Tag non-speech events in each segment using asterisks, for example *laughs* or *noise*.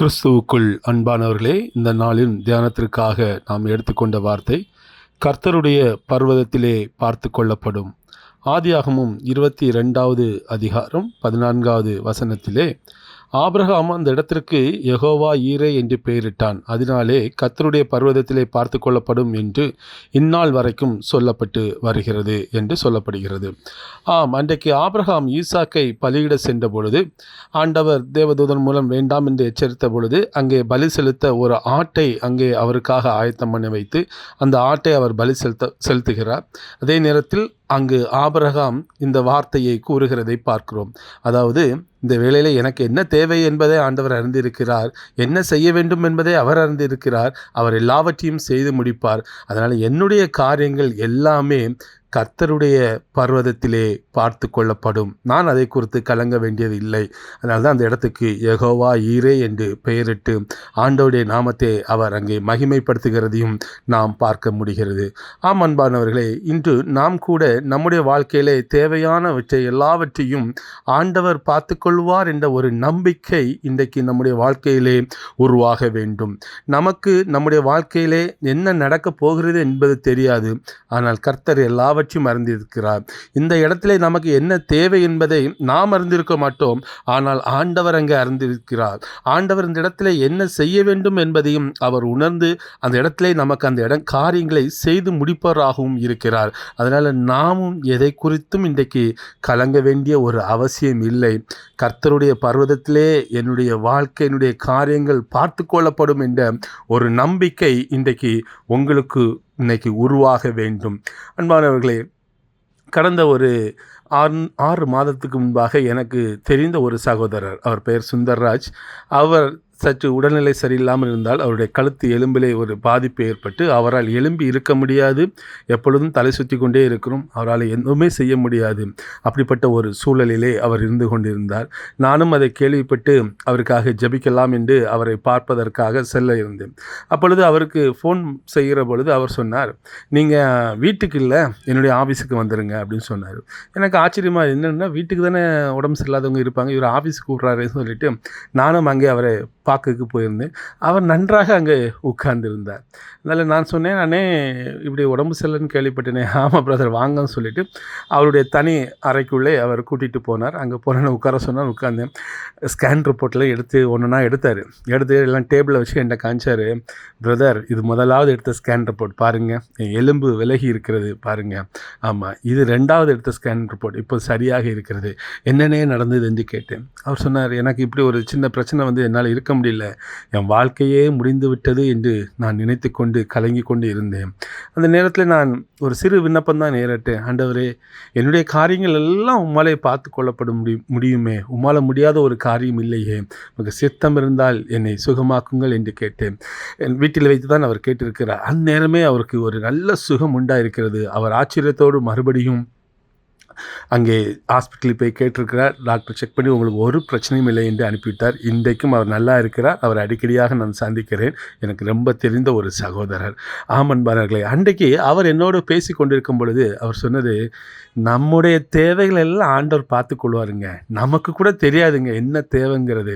கிறிஸ்துவுக்குள் அன்பானவர்களே இந்த நாளின் தியானத்திற்காக நாம் எடுத்துக்கொண்ட வார்த்தை கர்த்தருடைய பர்வதத்திலே பார்த்து கொள்ளப்படும். ஆதியாகமும் இருபத்தி ரெண்டாவது அதிகாரம் பதினான்காவது வசனத்திலே ஆபிரகாம் அந்த இடத்திற்கு யகோவா ஈரே என்று பெயரிட்டான். அதனாலே கத்தருடைய பர்வதத்திலே பார்த்து கொள்ளப்படும் என்று இந்நாள் வரைக்கும் சொல்லப்பட்டு வருகிறது என்று சொல்லப்படுகிறது. ஆம் அன்றைக்கு ஆபிரகாம் ஈசாக்கை பலியிட சென்ற பொழுது ஆண்டவர் தேவதூதன் மூலம் வேண்டாம் என்று எச்சரித்த பொழுது அங்கே பலி செலுத்த ஒரு ஆட்டை அங்கே அவருக்காக ஆயத்தம் பண்ணி வைத்து அந்த ஆட்டை அவர் பலி செலுத்த செலுத்துகிறார். அதே நேரத்தில் அங்கு ஆபரகாம் இந்த வார்த்தையை கூறுகிறதை பார்க்கிறோம். அதாவது இந்த வேளையில் எனக்கு என்ன தேவை என்பதை ஆண்டவர் அறிந்திருக்கிறார் என்ன செய்ய வேண்டும் என்பதை அவர் அறிந்திருக்கிறார் அவர் எல்லாவற்றையும் செய்து முடிப்பார். அதனால் என்னுடைய காரியங்கள் எல்லாமே கர்த்தருடைய பர்வதத்திலே பார்த்து கொள்ளப்படும். நான் அதை குறித்து கலங்க வேண்டியது இல்லை. அதனால தான் அந்த இடத்துக்கு எகோவா ஈரே என்று பெயரிட்டு ஆண்டோடைய நாமத்தை அவர் அங்கே மகிமைப்படுத்துகிறதையும் நாம் பார்க்க முடிகிறது. ஆம் அன்பானவர்களே இன்று நாம் கூட நம்முடைய வாழ்க்கையிலே தேவையானவற்றை எல்லாவற்றையும் ஆண்டவர் பார்த்து கொள்வார் என்ற ஒரு நம்பிக்கை இன்றைக்கு நம்முடைய வாழ்க்கையிலே உருவாக வேண்டும். நமக்கு நம்முடைய வாழ்க்கையிலே என்ன நடக்கப் போகிறது என்பது தெரியாது. ஆனால் கர்த்தர் எல்லாவற்றையும் அறிந்திருக்கிறார் இந்த இடத்திலே நமக்கு என்ன தேவை என்பதை நாம் அறிந்திருக்க மாட்டோம். ஆனால் ஆண்டவர் அங்கே அறிந்திருக்கிறார். ஆண்டவர் இந்த இடத்திலே என்ன செய்ய வேண்டும் என்பதையும் அவர் உணர்ந்து அந்த இடத்திலே நமக்கு அந்த இடம் காரியங்களை செய்து முடிப்பவராகவும் இருக்கிறார். அதனால் நாமும் எதை குறித்தும் இன்றைக்கு கலங்க வேண்டிய ஒரு அவசியம் இல்லை. கர்த்தருடைய பர்வதத்திலே என்னுடைய வாழ்க்கை என்னுடைய காரியங்கள் பார்த்து கொள்ளப்படும் என்ற ஒரு நம்பிக்கை இன்றைக்கு உங்களுக்கு இன்னைக்கு உருவாக வேண்டும். அன்பானவர்களே கடந்த ஒரு ஆறு ஆறு மாதத்துக்கு முன்பாக எனக்கு தெரிந்த ஒரு சகோதரர் அவர் பெயர் சுந்தர்ராஜ். அவர் சற்று உடல்நிலை சரியில்லாமல் இருந்தால் அவருடைய கழுத்து எலும்பிலே ஒரு பாதிப்பு ஏற்பட்டு அவரால் எலும்பி இருக்க முடியாது. எப்பொழுதும் தலை சுற்றி கொண்டே இருக்கிறோம். அவரால் எதுவுமே செய்ய முடியாது. அப்படிப்பட்ட ஒரு சூழலிலே அவர் இருந்து கொண்டிருந்தார். நானும் அதை கேள்விப்பட்டு அவருக்காக ஜெபிக்கலாம் என்று அவரை பார்ப்பதற்காக செல்ல இருந்தேன். அப்பொழுது அவருக்கு ஃபோன் செய்கிற பொழுது அவர் சொன்னார் நீங்கள் வீட்டுக்கு இல்லை என்னுடைய ஆஃபீஸுக்கு வந்துடுங்க அப்படின்னு சொன்னார். எனக்கு ஆச்சரியமாக என்னென்னா வீட்டுக்கு தானே உடம்பு சரியில்லாதவங்க இருப்பாங்க. இவர் ஆஃபீஸுக்கு கூப்பிட்றாருன்னு சொல்லிட்டு நானும் அங்கே அவரை பார்க்குக்கு போயிருந்தேன். அவர் நன்றாக அங்கே உட்கார்ந்துருந்தார். அதனால் நான் சொன்னேன் நானே இப்படி உடம்பு சரியில்லைன்னு கேள்விப்பட்டேனே. *laughs* ஆமாம் பிரதர் வாங்கன்னு சொல்லிட்டு அவருடைய தனி அறைக்குள்ளே அவர் கூட்டிகிட்டு போனார். அங்கே போனேன்னு உட்கார சொன்னார் உட்கார்ந்தேன். ஸ்கேன் ரிப்போர்ட்டில் எடுத்து ஒன்றுனா எடுத்தார். எடுத்து எல்லாம் டேபிளில் வச்சு என்ன காமிச்சார். பிரதர் இது முதலாவது எடுத்த ஸ்கேன் ரிப்போர்ட் பாருங்கள் என் எலும்பு விலகி இருக்கிறது. பாருங்கள் ஆமாம் இது ரெண்டாவது எடுத்த ஸ்கேன் ரிப்போர்ட் இப்போ சரியாக இருக்கிறது. என்னென்னே நடந்தது என்று கேட்டேன். அவர் சொன்னார் எனக்கு இப்படி ஒரு சின்ன பிரச்சனை வந்து என்னால் இருக்க முடியல. என் வாழ்க்கையே முடிந்து விட்டது என்று நான் நினைத்து கொண்டு கலங்கி கொண்டு இருந்தேன். அந்த நேரத்தில் நான் ஒரு சிறு விண்ணப்பம் தான் நேரிட்டேன். ஆண்டவரே என்னுடைய காரியங்கள் எல்லாம் உம்மாலே பார்த்து கொள்ளப்பட முடியும் முடியுமே. உம்மால் முடியாத ஒரு காரியம் இல்லையே. உங்கள் சித்தம் இருந்தால் என்னை சுகமாக்குங்கள் என்று கேட்டேன். என் வீட்டில் வைத்து தான் அவர் கேட்டிருக்கிறார். அந்நேரமே அவருக்கு ஒரு நல்ல சுகம் உண்டாயிருக்கிறது. அவர் ஆச்சரியத்தோடு மறுபடியும் அங்கே ஹாஸ்பிட்டலில் போய் கேட்டிருக்கிறார். டாக்டர் செக் பண்ணி உங்களுக்கு ஒரு பிரச்சனையும் இல்லை என்று அனுப்பிவிட்டார். இன்றைக்கும் அவர் நல்லா இருக்கிறார். அவர் அடிக்கடியாக நான் சந்திக்கிறேன். எனக்கு ரொம்ப தெரிந்த ஒரு சகோதரர். ஆமன்பாளர்களே அன்றைக்கு அவர் என்னோடு பேசி கொண்டிருக்கும் பொழுது அவர் சொன்னது நம்முடைய தேவைகள் எல்லாம் ஆண்டவர் பார்த்து கொள்வாருங்க. நமக்கு கூட தெரியாதுங்க என்ன தேவைங்கிறது.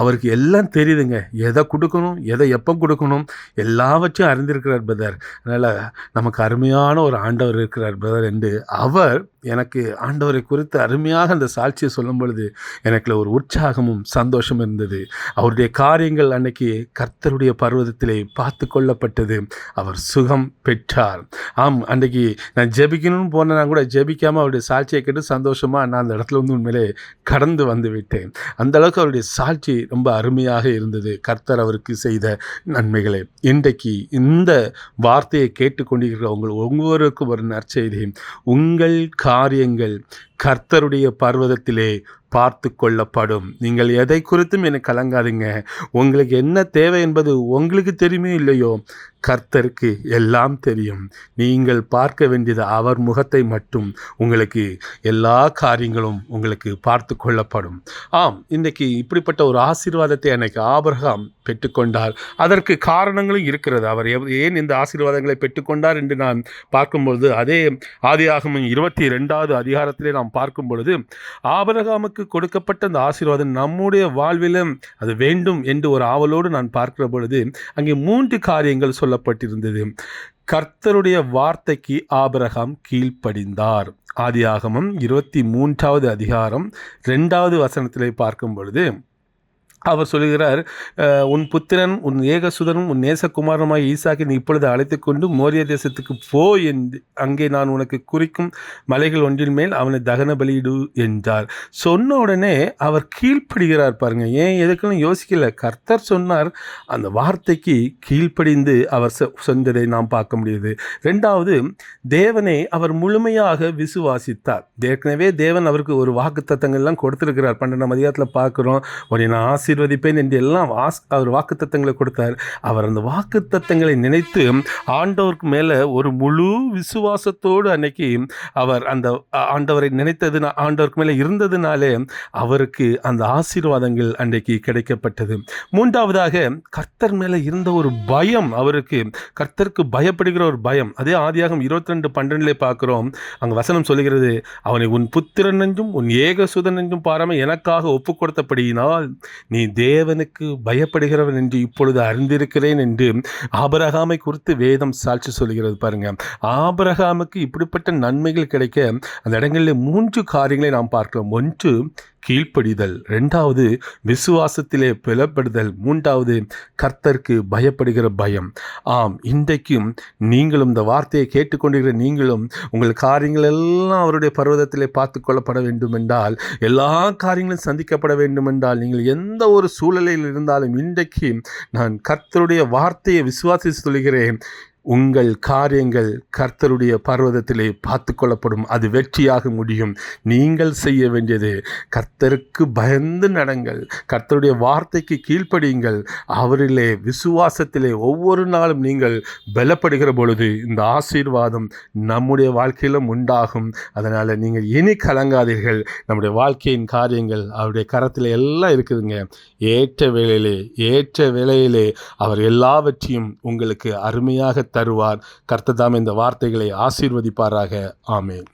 அவருக்கு எல்லாம் தெரியுதுங்க. எதை கொடுக்கணும் எதை எப்போ கொடுக்கணும் எல்லாவற்றையும் அறிந்திருக்கிறார் பிரதர் அதனால் நமக்கு அருமையான ஒரு ஆண்டவர் இருக்கிறார் பிரதர் என்று அவர் எனக்கு ஆண்டவரை குறித்து அருமையாக அந்த சாட்சியை சொல்லும் பொழுது எனக்கு ஒரு உற்சாகமும் சந்தோஷம் இருந்தது. அவருடைய காரியங்கள் அன்னைக்கு கர்த்தருடைய பர்வதத்திலே பார்த்து கொள்ளப்பட்டது. அவர் சுகம் பெற்றார். ஆம் அன்றைக்கு நான் ஜெபிக்கணும்னு போனேன்னா கூட ஜெபிக்காமல் அவருடைய சாட்சியை கேட்டு சந்தோஷமாக நான் அந்த இடத்துல வந்து உண்மையிலே கடந்து வந்து விட்டேன். அந்த அளவுக்கு அவருடைய சாட்சி ரொம்ப அருமையாக இருந்தது. கர்த்தர் அவருக்கு செய்த நன்மைகளை. இன்றைக்கு இந்த வார்த்தையை கேட்டுக்கொண்டிருக்கிற உங்கள் ஒவ்வொருக்கும் ஒரு நற்செய்தி. உங்கள் காரிய விஷயங்கள் கர்த்தருடைய பர்வதத்திலே பார்த்து கொள்ளப்படும். நீங்கள் எதை குறித்தும் எனக்கு கலங்காதீங்க. உங்களுக்கு என்ன தேவை என்பது உங்களுக்கு தெரியுமே இல்லையோ? கர்த்தருக்கு எல்லாம் தெரியும். நீங்கள் பார்க்க வேண்டியது அவர் முகத்தை மட்டும். உங்களுக்கு எல்லா காரியங்களும் உங்களுக்கு பார்த்து கொள்ளப்படும். ஆம் இன்றைக்கு இப்படிப்பட்ட ஒரு ஆசீர்வாதத்தை அன்னைக்கு ஆபரகம் பெற்றுக்கொண்டார். அதற்கு காரணங்களும் இருக்கிறது. அவர் ஏன் இந்த ஆசீர்வாதங்களை பெற்றுக்கொண்டார் என்று நான் பார்க்கும்பொழுது அதே ஆதியாகமம் இருபத்தி ரெண்டாவது அதிகாரத்திலே நாம் நாம் பார்க்கும் பொழுது ஆபரகாமுக்கு கொடுக்கப்பட்ட அந்த ஆசீர்வாதம் நம்முடைய வாழ்விலும் அது வேண்டும் என்று ஒரு ஆவலோடு நான் பார்க்கிற பொழுது அங்கே மூன்று காரியங்கள் சொல்லப்பட்டிருந்தது. கர்த்தருடைய வார்த்தைக்கு ஆபரகாம் கீழ்ப்படிந்தார். ஆதியாகமம் இருபத்தி மூன்றாவது அதிகாரம் ரெண்டாவது வசனத்திலே பார்க்கும் பொழுது அவர் சொல்கிறார் உன் புத்திரன் உன் ஏகசுதனும் உன் நேசகுமாரமாய் ஈசாக்கை நீ இப்பொழுது அழைத்து கொண்டு மோரிய தேசத்துக்கு போ என்று அங்கே நான் உனக்கு குறிக்கும் மலைகள் ஒன்றின் மேல் அவனை தகன பலியிடு என்றார். சொன்ன உடனே அவர் கீழ்ப்படுகிறார் பாருங்க. ஏன் எதுக்குன்னு யோசிக்கல. கர்த்தர் சொன்னார் அந்த வார்த்தைக்கு கீழ்ப்படிந்து அவர் சொன்னதை நாம் பார்க்க முடியுது. ரெண்டாவது தேவனை அவர் முழுமையாக விசுவாசித்தார். ஏற்கனவே தேவன் அவருக்கு ஒரு வாக்கு தத்தங்கள்லாம் கொடுத்துருக்கிறார். பன்னெண்டாம் அதிகாரத்தில் பார்க்குறோம். உடனே நான் ஆசீர்வதிப்பேன் என்று எல்லாம் வாஸ் அவர் வாக்கு தத்தங்களை கொடுத்தார். அவர் அந்த வாக்கு தத்தங்களை நினைத்து ஆண்டவருக்கு மேலே ஒரு முழு விசுவாசத்தோடு அன்னைக்கு அவர் அந்த ஆண்டவரை நினைத்தது ஆண்டவருக்கு மேலே இருந்ததுனாலே அவருக்கு அந்த ஆசீர்வாதங்கள் அன்றைக்கு கிடைக்கப்பட்டது. மூன்றாவதாக கர்த்தர் மேலே இருந்த ஒரு பயம் அவருக்கு கர்த்தருக்கு பயப்படுகிற ஒரு பயம். அதே ஆதியாகம் இருபத்தி ரெண்டு பன்னெண்டுல பார்க்கிறோம். அங்க வசனம் சொல்லுகிறது அவனை உன் புத்திரன் என்றும் உன் ஏகசுதன் என்றும் பாராமல் எனக்காக ஒப்பு கொடுத்தபடியினால் நீ நீ தேவனுக்கு பயப்படுகிறவன் என்று இப்பொழுது அறிந்திருக்கிறேன் என்று ஆபரகாமை குறித்து வேதம் சாட்சி சொல்கிறது பாருங்க. ஆபரகாமுக்கு இப்படிப்பட்ட நன்மைகள் கிடைக்க அந்த இடங்களில் மூன்று காரியங்களை நாம் பார்க்கிறோம் ஒன்று கீழ்ப்படிதல். ரெண்டாவது விசுவாசத்திலே பிளப்படுதல் மூன்றாவது கர்த்தருக்கு பயப்படுகிற பயம். ஆம் இன்றைக்கும் நீங்களும் இந்த வார்த்தையை கேட்டுக்கொண்டிருக்கிற நீங்களும் உங்கள் காரியங்கள் எல்லாம் அவருடைய பர்வதத்திலே பார்த்து கொள்ளப்பட வேண்டும் என்றால் எல்லா காரியங்களும் சந்திக்கப்பட வேண்டும் என்றால் நீங்கள் எந்த ஒரு சூழலில் இருந்தாலும் இன்றைக்கு நான் கர்த்தருடைய வார்த்தையை விசுவாசி சொல்கிறேன் உங்கள் காரியங்கள் கர்த்தருடைய பர்வதத்திலே பார்த்து கொள்ளப்படும். அது வெற்றியாக முடியும். நீங்கள் செய்ய வேண்டியது கர்த்தருக்கு பயந்து நடங்கள். கர்த்தருடைய வார்த்தைக்கு கீழ்ப்படியுங்கள். அவரிலே விசுவாசத்திலே ஒவ்வொரு நாளும் நீங்கள் பலப்படுகிற பொழுது இந்த ஆசீர்வாதம் நம்முடைய வாழ்க்கையிலும் உண்டாகும். அதனால் நீங்கள் இனி கலங்காதீர்கள். நம்முடைய வாழ்க்கையின் காரியங்கள் அவருடைய கரத்தில் எல்லாம் இருக்குதுங்க. ஏற்ற வேளையிலே ஏற்ற வேளையிலே அவர் எல்லாவற்றையும் உங்களுக்கு அருமையாக தருவார். கர்த்ததாம் இந்த வார்த்தைகளை ஆசீர்வதிப்பாராக. ஆமேன்.